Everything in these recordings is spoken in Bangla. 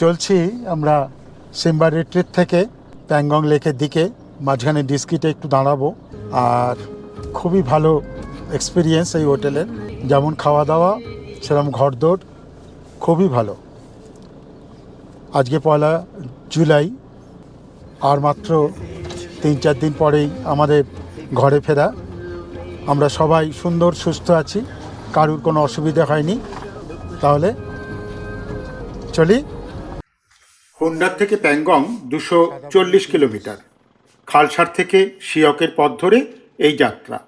চলছি আমরা সিম্বা রিট্রিট থেকে প্যাংগং লেকের দিকে। মাঝখানে ডিস্কিটে একটু দাঁড়াবো। আর খুবই ভালো এক্সপিরিয়েন্স এই হোটেলের যেমন খাওয়া দাওয়া সেরকম ঘরদোর, খুবই ভালো। আজকে পয়লা জুলাই, আর মাত্র তিন চার দিন পরেই আমাদের ঘরে ফেরা। আমরা সবাই সুন্দর, সুস্থ আছি। কারুর কোনো অসুবিধা হয়নি। তাহলে চলি। হুন্ডার থেকে প্যাংগং দুশো চল্লিশ কিলোমিটার। খালসার থেকে শিয়কের পথ ধরে এই যাত্রা।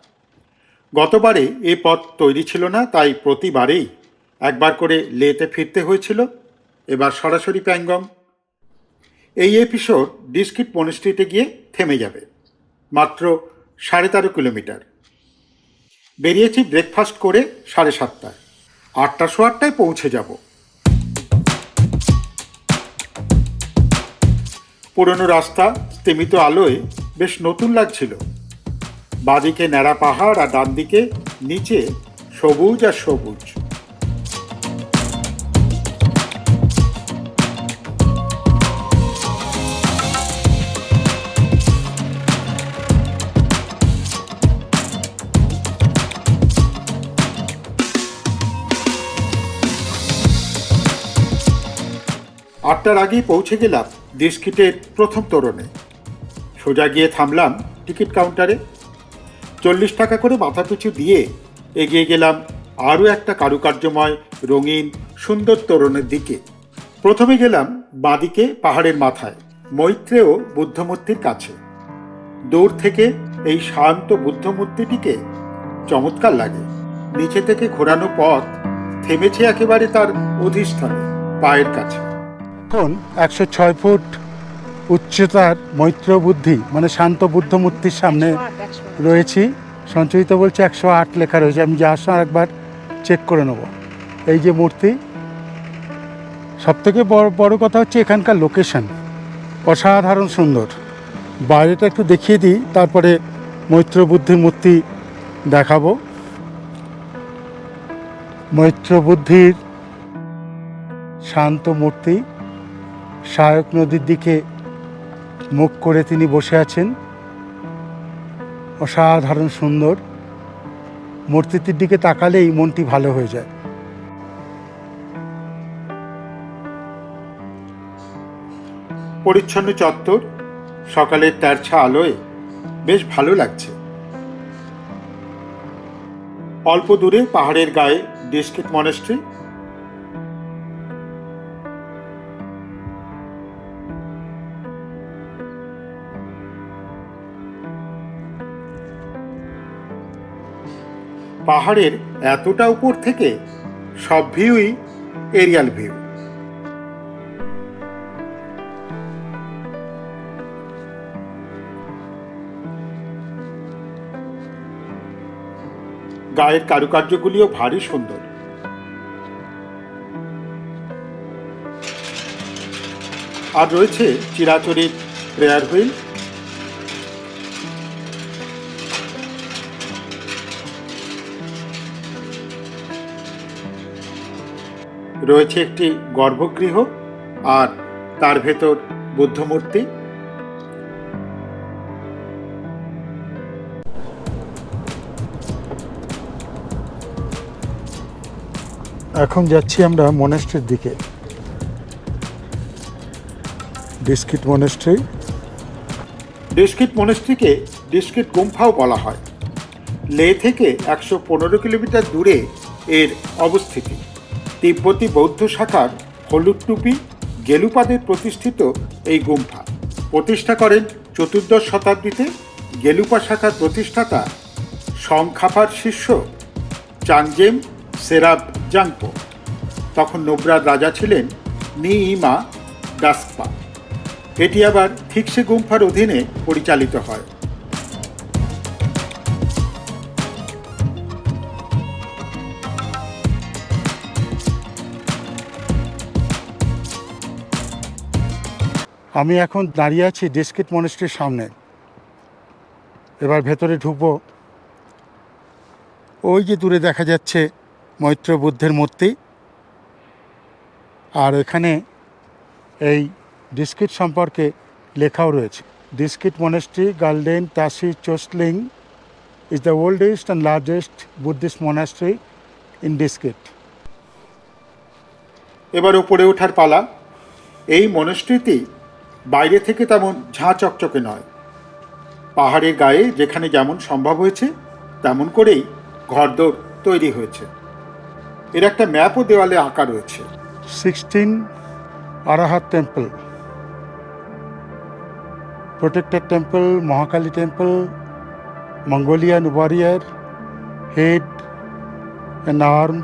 গতবারে এই পথ তৈরি ছিল না, তাই প্রতিবারেই একবার করে লেতে ফিরতে হয়েছিল। এবার সরাসরি প্যাংগং। এই এপিসোড ডিস্কিট মনস্ট্রিতে গিয়ে থেমে যাবে। মাত্র সাড়ে তেরো কিলোমিটার। বেরিয়েছি ব্রেকফাস্ট করে সাড়ে সাতটায়। আটটা শো আটটায় পৌঁছে যাব। পুরনো রাস্তা, স্তিমিত আলোয় বেশ নতুন লাগছিল। বাঁদিকে ন্যাড়া পাহাড় আর ডান দিকে নিচে সবুজ আর সবুজ। আটটার আগেই পৌঁছে গেলাম ডিস্কিটের প্রথম তোরণে। সোজা গিয়ে থামলাম টিকিট কাউন্টারে। চল্লিশ টাকা করে মাথাপিছু দিয়ে এগিয়ে গেলাম আরও একটা কারুকার্যময় রঙিন সুন্দর তোরণের দিকে। প্রথমে গেলাম বাঁদিকে পাহাড়ের মাথায়, মৈত্রেয় বুদ্ধমূর্তির কাছে। দূর থেকে এই শান্ত বুদ্ধমূর্তিটিকে চমৎকার লাগে। নিচে থেকে ঘোরানো পথ থেমেছে একেবারে তার অধিষ্ঠানে, পায়ের কাছে। এখন একশো ছয় ফুট উচ্চতার মৈত্র বুদ্ধি মানে শান্ত বুদ্ধ মূর্তির সামনে রয়েছি। সঞ্চয়িত বলছে একশো আট লেখা রয়েছে। আমি যাওয়ার সময় একবার চেক করে নেব। এই যে মূর্তি সব থেকে বড় বড় কথা হচ্ছে এখানকার লোকেশন অসাধারণ সুন্দর। বাইরেটা একটু দেখিয়ে দিই, তারপরে মৈত্র বুদ্ধির মূর্তি দেখাবো। মৈত্র বুদ্ধির শান্ত মূর্তি। সহায়ক নদীর দিকে মুখ করে তিনি বসে আছেন। অসাধারণ সুন্দর। মূর্তিটির দিকে তাকালেই মনটি ভালো হয়ে যায়। পরিচ্ছন্ন চত্বর, সকালের তেরছা আলোয় বেশ ভালো লাগছে। অল্প দূরে পাহাড়ের গায়ে ডিস্কিট মনেস্ট্রি পাহাড়ের এতটা উপর থেকে সব ভিউই এরিয়াল ভিউ। গায়ের কারুকার্যগুলিও ভারী সুন্দর। আর রয়েছে চিরাচরিত প্রেয়ার হুইল রয়েছে একটি গর্ভগৃহ আর তার ভেতর বুদ্ধমূর্তি। এখন যাচ্ছি আমরা মনেস্ট্রির দিকে। ডিস্কিট মনেস্ট্রি ডিস্কিট মনেস্ট্রিকে ডিস্কিট গুম্ফাও বলা হয়। লে থেকে একশো পনেরো কিলোমিটার দূরে এর অবস্থিতি। তিব্বতী বৌদ্ধ শাখার হলুদ টুপি গেলুপাদের প্রতিষ্ঠিত এই গুম্ফা। প্রতিষ্ঠা করেন চতুর্দশ শতাব্দীতে গেলুপা শাখার প্রতিষ্ঠাতা সংখাপার শিষ্য চাংজেম সেরাব জাংপো। তখন নোবরার রাজা ছিলেন নি ইমা ডাস্পা এটি আবার থিকসে গুম্ফার অধীনে পরিচালিত হয়। আমি এখন দাঁড়িয়ে আছি ডিস্কিট মনেস্ট্রির সামনে। এবার ভেতরে ঢুকবো। ওই যে দূরে দেখা যাচ্ছে মৈত্র বুদ্ধের মূর্তি। আর এখানে এই ডিস্কিট সম্পর্কে লেখাও রয়েছে। Diskit monastery Galden Tashi Choling is the oldest and largest Buddhist monastery in Diskit এবার উপরে ওঠার পালা। এই মনস্ট্রিটি বাইরে থেকে তেমন ঝাঁ চকচকে নয়। পাহাড়ের গায়ে যেখানে যেমন সম্ভব হয়েছে তেমন করেই ঘরদোর তৈরি হয়েছে। এর একটা ম্যাপও দেওয়ালে আঁকা রয়েছে। Sixteen Arhat temple. Protected temple Mahakali temple Mongolian warrior head and arm.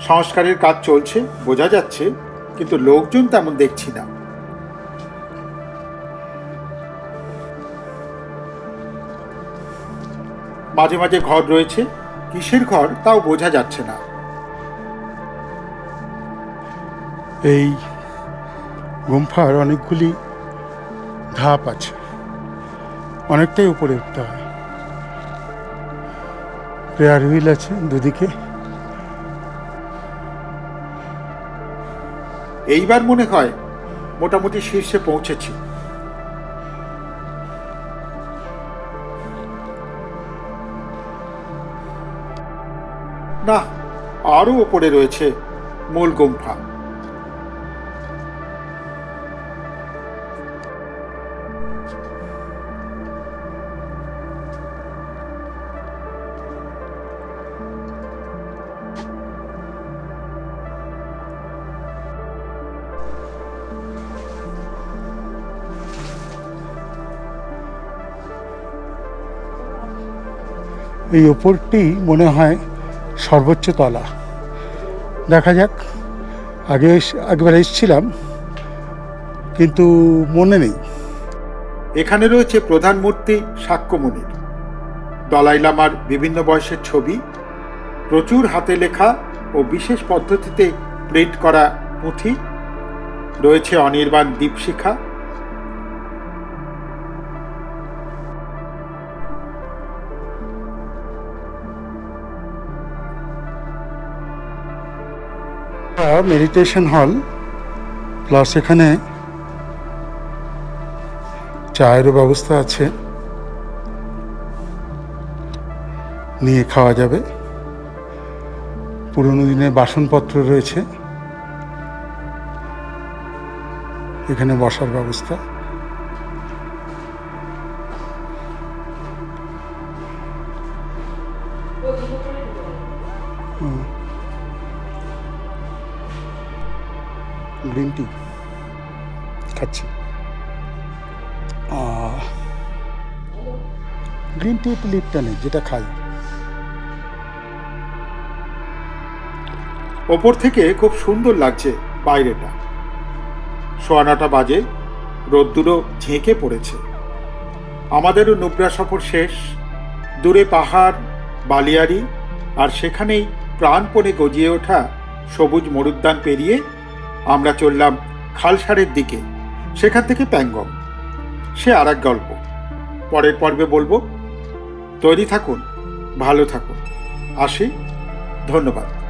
সংস্কারের কাজ চলছে বোঝা যাচ্ছে কিন্তু লোকজন তেমন দেখছি না। মাঝে মাঝে ঘর রয়েছে। কিসের ঘর তাও বোঝা যাচ্ছে না। এই গুম্ফার অনেকগুলি ধাপ আছে। অনেকটাই উপরে উঠতে হয়। প্রেয়ার হুইল আছে দুদিকে। এইবার মনে হয় মোটামুটি শীর্ষে পৌঁছেছি। না আরও ওপরে রয়েছে মূল গুম্ফা এই ওপরটি মনে হয় সর্বোচ্চ তলা। দেখা যাক। আগে একবার এসেছিলাম, কিন্তু মনে নেই। এখানে রয়েছে প্রধান মূর্তি সাক্ষ্যমণির দলাই লামার বিভিন্ন বয়সের ছবি, প্রচুর হাতে লেখা ও বিশেষ পদ্ধতিতে প্রিন্ট করা পুঁথি, রয়েছে অনির্বাণ দীপশিখা মেডিটেশন হল প্লাস এখানে চায়েরও ব্যবস্থা আছে। নিয়ে খাওয়া যাবে। পুরনো দিনের বাসনপত্র রয়েছে। এখানে বসার ব্যবস্থা। গ্রিন টি খাচ্ছি। গ্রিন টি লিপটা নেই, যেটা খাই। ওপর থেকে খুব সুন্দর লাগছে বাইরেটা। সোয়া নটা বাজে, রোদ্দুরও ঝেঁকে পড়েছে। আমাদেরও নুব্রা সফর শেষ, দূরে পাহাড় বালিয়ারি আর সেখানেই প্রাণপণে গজিয়ে ওঠা সবুজ মরুদ্যান পেরিয়ে আমরা চললাম খালসারের দিকে, সেখান থেকে প্যাঙ্গম সে আর এক গল্প। পরের পর্বে বলব, তৈরি থাকুন, ভালো থাকুন। আসি, ধন্যবাদ।